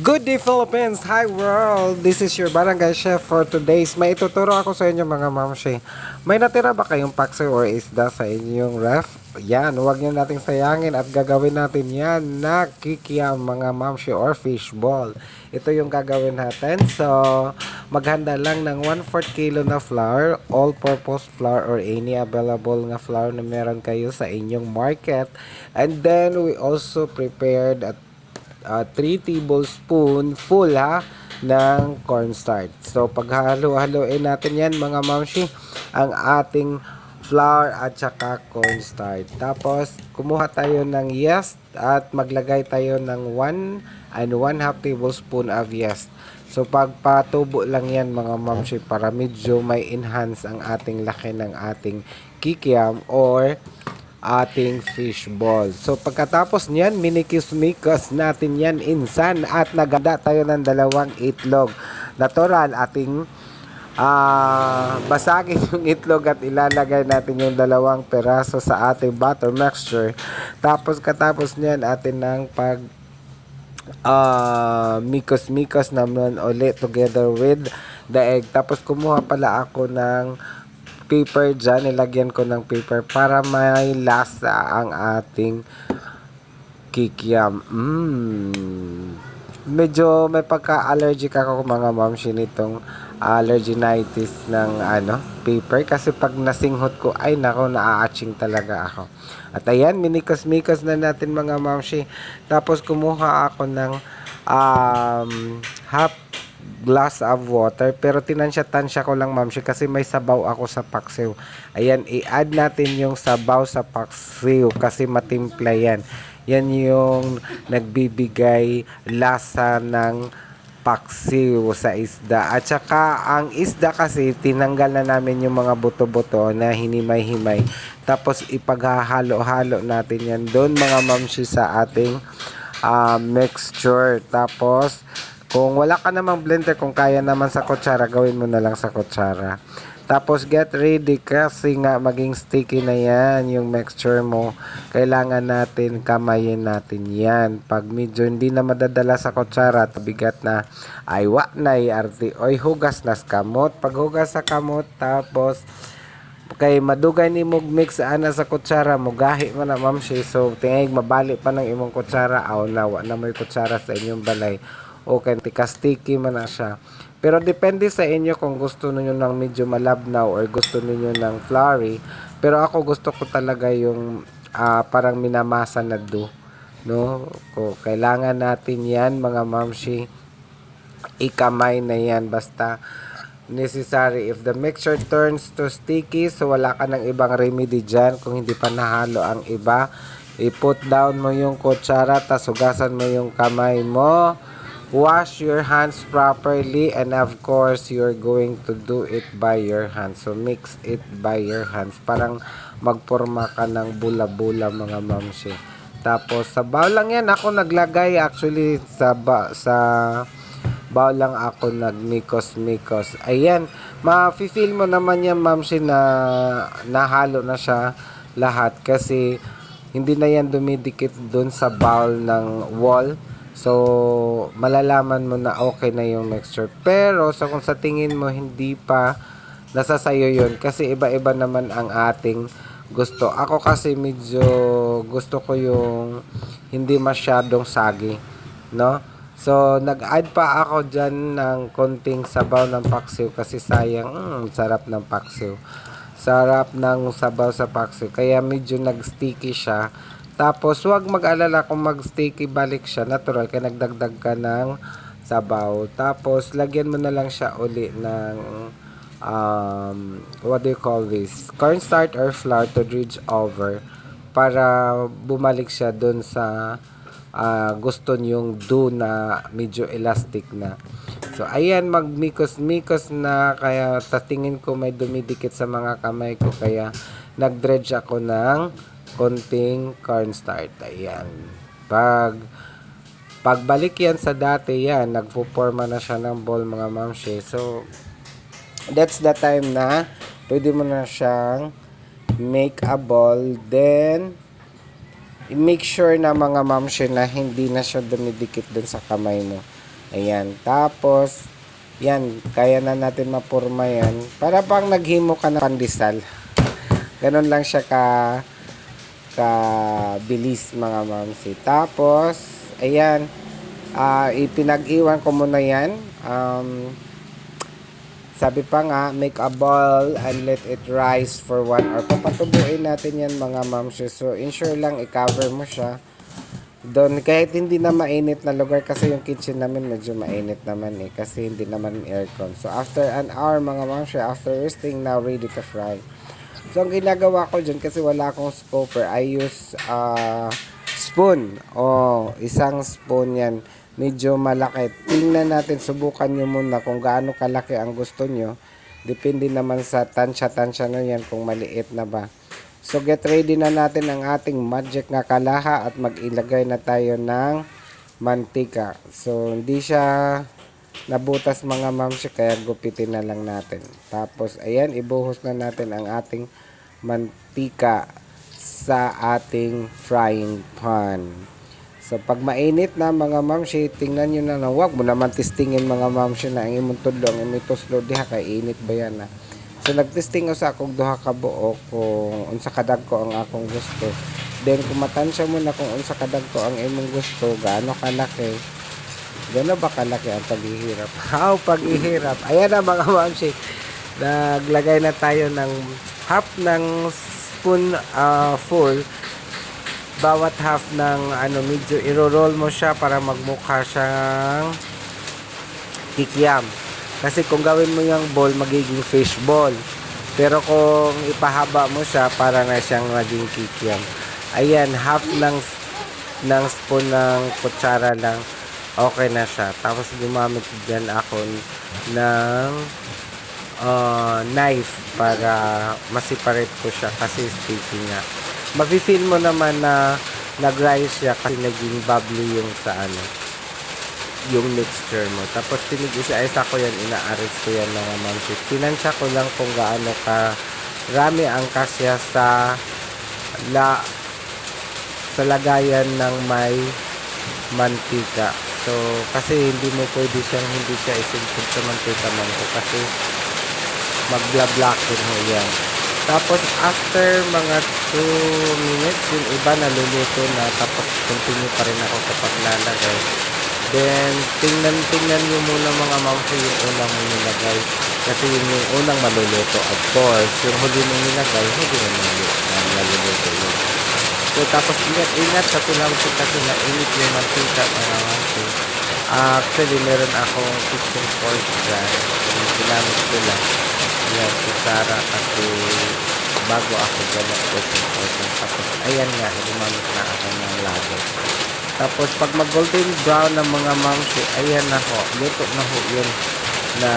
Good day Philippines! Hi world! This is your barangay chef for today's. May ituturo ako sa inyo mga mamshi. May natira ba kayong paksi or isda sa inyong ref? Yan, huwag nyo nating sayangin at gagawin natin yan na kikiam mga mamshi or fish ball. Ito yung gagawin natin. So, maghanda lang ng 1/4 kilo na flour, all-purpose flour or any available nga flour na meron kayo sa inyong market. And then, we also prepared at uh, 3 tablespoon full ha ng cornstarch. So paghalo-haloin natin yan mga mamshi ang ating flour at saka cornstarch. Tapos kumuha tayo ng yeast at maglagay tayo ng 1 and 1 half tablespoon of yeast. So pagpatubo lang yan mga mamshi para medyo may enhance ang ating laki ng ating kikiam or ating fish ball. So pagkatapos niyan, minikis-mikos natin yan insan at naganda tayo ng dalawang itlog. Natural, ating ah basagin yung itlog at ilalagay natin yung dalawang peraso sa ating butter mixture. Tapos katapos niyan, atin ng pag ah mikos-mikos naman ulit together with the egg. Tapos kumuha pala ako ng paper dyan, nilagyan ko ng paper para may lasa ang ating kikiam. Mmm. Medyo may pagka-allergic ako mga mamshi nitong allergenitis ng ano, paper kasi pag nasinghot ko ay nako naaaching talaga ako. At ayan, minikos-mikos na natin mga mamshi. Tapos kumuha ako ng um, half glass of water pero tinansya-tansya ko lang ma'am kasi may sabaw ako sa paksiw. Ayan i-add natin yung sabaw sa paksiw kasi matimpla yan. Yan yung nagbibigay lasa ng paksiw sa isda. At saka ang isda kasi tinanggal na namin yung mga buto-buto na hinimay-himay. Tapos ipaghahalo-halo natin yan doon mga mamshi sa ating uh, mixture. Tapos kung wala ka namang blender, kung kaya naman sa kutsara, gawin mo na lang sa kutsara. Tapos get ready kasi nga maging sticky na yan yung mixture mo. Kailangan natin kamayin natin yan. Pag medyo hindi na madadala sa kutsara, bigat na ay wa na arte. Oy hugas nas kamot. Pag hugas sa kamot, tapos kay madugay ni mo mix ana sa kutsara mo gahi man na ma'am siya. so tingay mabali pa ng imong kutsara aw na wa na may kutsara sa inyong balay okay tika-sticky man na siya. Pero depende sa inyo kung gusto niyo ng medyo malabnaw or gusto niyo ng floury. Pero ako gusto ko talaga yung uh, parang minamasa na do. No? Kailangan natin 'yan mga mamshi. Ikamay na 'yan basta necessary. If the mixture turns to sticky, so wala ka ng ibang remedy dyan kung hindi pa nahalo ang iba. I-put down mo yung kutsara, tas hugasan mo yung kamay mo wash your hands properly and of course you're going to do it by your hands. So mix it by your hands. Parang magporma ka ng bula-bula mga mamsi. Tapos sa bowl lang yan ako naglagay. Actually sa ba, sa bowl lang ako nagmikos-mikos. Ayan ma-feel mo naman yan mamsi na nahalo na siya lahat. Kasi hindi na yan dumidikit dun sa bowl ng wall So, malalaman mo na okay na yung mixture. Pero, so kung sa tingin mo hindi pa nasa sayo yun, kasi iba-iba naman ang ating gusto. Ako kasi medyo gusto ko yung hindi masyadong sagi, no? So, nag-add pa ako dyan ng konting sabaw ng paksiw kasi sayang, mm, sarap ng paksiw. Sarap ng sabaw sa paksiw. Kaya medyo nag-sticky siya. Tapos, huwag mag-alala kung mag-sticky balik siya. Natural, kaya nagdagdag ka ng sabaw. Tapos, lagyan mo na lang siya uli ng um, what do you call this? Cornstarch or flour to dredge over para bumalik siya dun sa uh, gusto niyong do na medyo elastic na. So, ayan, magmikos-mikos na kaya tatingin ko may dumidikit sa mga kamay ko kaya nag-dredge ako ng konting cornstarch. Ayan. Pag pagbalik yan sa dati yan, nagpo-forma na siya ng ball mga mamshi. So, that's the time na pwede mo na siyang make a ball. Then, make sure na mga mamshi na hindi na siya dumidikit dun sa kamay mo. Ayan. Tapos, yan, kaya na natin mapurma yan. Para pang naghimo ka ng pandesal. Ganon lang siya ka kabilis mga mamsi. Tapos, ayan, ah ipinag-iwan ko muna yan. Um, sabi pa nga, make a ball and let it rise for one hour. Papatubuin natin yan mga mamsi. So, ensure lang i-cover mo siya. Doon, kahit hindi na mainit na lugar kasi yung kitchen namin medyo mainit naman eh. Kasi hindi naman aircon. So, after an hour mga mamsi, after resting, now ready to fry. So, ang ginagawa ko dyan kasi wala akong scooper, I use uh, spoon. O, isang spoon yan. Medyo malaki. Tingnan natin, subukan nyo muna kung gaano kalaki ang gusto nyo. Depende naman sa tansya-tansya na yan kung maliit na ba. So, get ready na natin ang ating magic nga kalaha at mag-ilagay na tayo ng mantika. So, hindi siya nabutas mga mamsi kaya gupitin na lang natin. Tapos ayan, ibuhos na natin ang ating mantika sa ating frying pan. So pag mainit na mga mamsi, tingnan nyo na na wag mo naman testingin mga mamsi na ang imong tudlo, ang imong tuslo diha kay init ba yan na. So nagtesting sa akong duha ka buok kung unsa kadag ko ang akong gusto. Then kung matansya mo na kung unsa kadag ko ang imong gusto, gaano kalaki, Gano'n ba kalaki ang paghihirap? How paghihirap? Ayan na mga mamsi. Naglagay na tayo ng half ng spoon ah, full. Bawat half ng ano medyo iro-roll mo siya para magmukha siyang kikiam. Kasi kung gawin mo yung ball, magiging fish ball. Pero kung ipahaba mo siya, para na siyang maging kikiam. Ayan, half ng ng spoon ng kutsara lang okay na siya. Tapos gumamit dyan ako ng uh, knife para masiparate ko siya kasi sticky nga. Mafe-feel mo naman na nag-rise siya kasi naging bubbly yung sa ano yung mixture mo. Tapos tinigisa-isa ko yan, ina-arrange ko yan mga mamsi. Tinansya ko lang kung gaano ka rami ang kasya sa la sa lagayan ng may mantika. So, kasi hindi mo pwede siyang hindi siya isimpog sa mantika mangko kasi magla-blackin mo yan. Tapos, after mga 2 minutes, yung iba naluluto na tapos continue pa rin ako sa paglalagay. Then, tingnan-tingnan nyo muna mga mamsi yung unang nilagay. Kasi yun yung unang maluluto. Of course, yung huli mo nilagay, hindi mo naluluto yun. So, tapos ingat-ingat sa pinamsi kasi mainit yung mantika mga mamsi. Uh, actually, meron akong kitchen fork dyan. Yung ginamit ko lang. Yan, si Sarah kasi bago ako ganun kitchen fork. Tapos, ayan nga, gumamit na ako ng lado. Tapos, pag mag golden brown ng mga mamsi, ayan na ho. Luto na ho yun na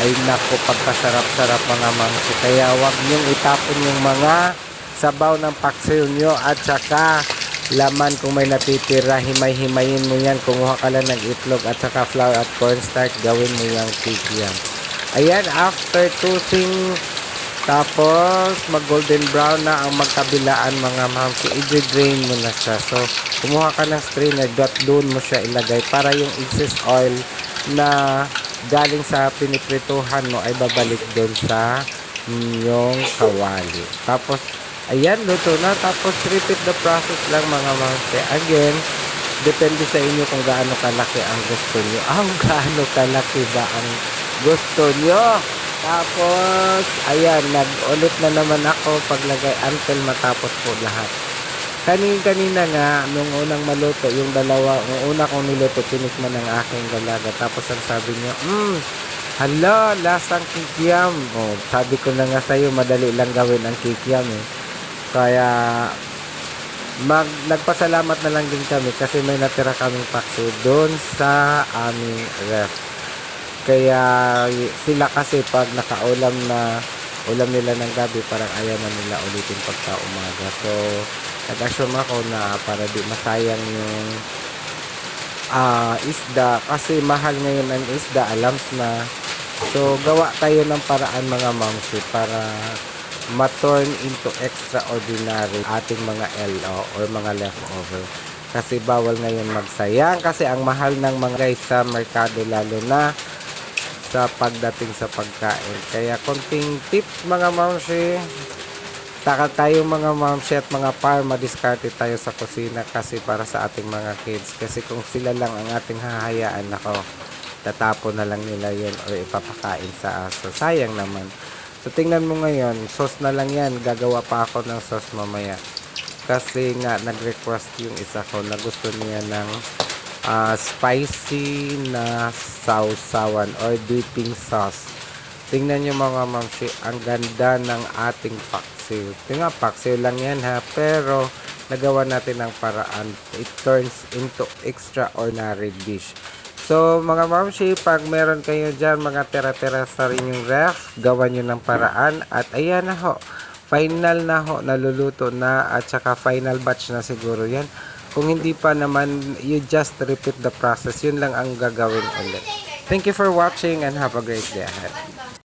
ay nako pagkasarap-sarap mga mamsi. Kaya wag niyong itapon yung mga sabaw ng paksiw nyo at saka laman kung may natitira himay-himayin mo yan kumuha ka lang ng itlog at saka flour at cornstarch gawin mo yung kikiam ayan after toasting tapos mag golden brown na ang magkabilaan mga mamsi i-drain mo na siya. So kumuha ka ng strainer dot doon mo siya ilagay para yung excess oil na galing sa piniprituhan mo ay babalik doon sa yung kawali. Tapos Ayan, luto na. Tapos, repeat the process lang mga mamse. Again, depende sa inyo kung gaano kalaki ang gusto nyo. Ang gaano kalaki ba ang gusto nyo? Tapos, ayan, nag-ulit na naman ako paglagay until matapos po lahat. Kanin-kanina nga, nung unang maluto, yung dalawa, yung una kong niluto, tinikman ng aking dalaga. Tapos, ang sabi niya, hmm, hala, lasang kikiam. Oh, sabi ko na nga sa'yo, madali lang gawin ang kikiam eh. Kaya mag nagpasalamat na lang din kami kasi may natira kaming paksi doon sa aming ref. Kaya sila kasi pag nakaulam na ulam nila ng gabi parang ayaw na nila ulitin pagka umaga. So nag-assume ako na para di masayang yung uh, isda kasi mahal ngayon ang isda alams na so gawa tayo ng paraan mga mamsi para ma-turn into extraordinary ating mga LO or mga leftover. Kasi bawal ngayon magsayang kasi ang mahal ng mga guys sa merkado lalo na sa pagdating sa pagkain. Kaya konting tips mga mamshi. Taka tayo mga mamshi at mga par, madiskarte tayo sa kusina kasi para sa ating mga kids. Kasi kung sila lang ang ating hahayaan, ako, tatapon na lang nila yun o ipapakain sa aso. Sayang naman. So tingnan mo ngayon, sauce na lang yan. Gagawa pa ako ng sauce mamaya. Kasi nga, nag-request yung isa ko na gusto niya ng ah, spicy na sausawan or dipping sauce. Tingnan nyo mga mamsi, ang ganda ng ating paksiw. Tingnan, paksiw lang yan ha, pero nagawa natin ng paraan. It turns into extraordinary dish. So, mga mamsi, pag meron kayo dyan, mga tira-tira sa rin yung ref, gawan nyo ng paraan. At ayan na ho, final na ho, naluluto na at saka final batch na siguro yan. Kung hindi pa naman, you just repeat the process. Yun lang ang gagawin ulit. Thank you for watching and have a great day ahead.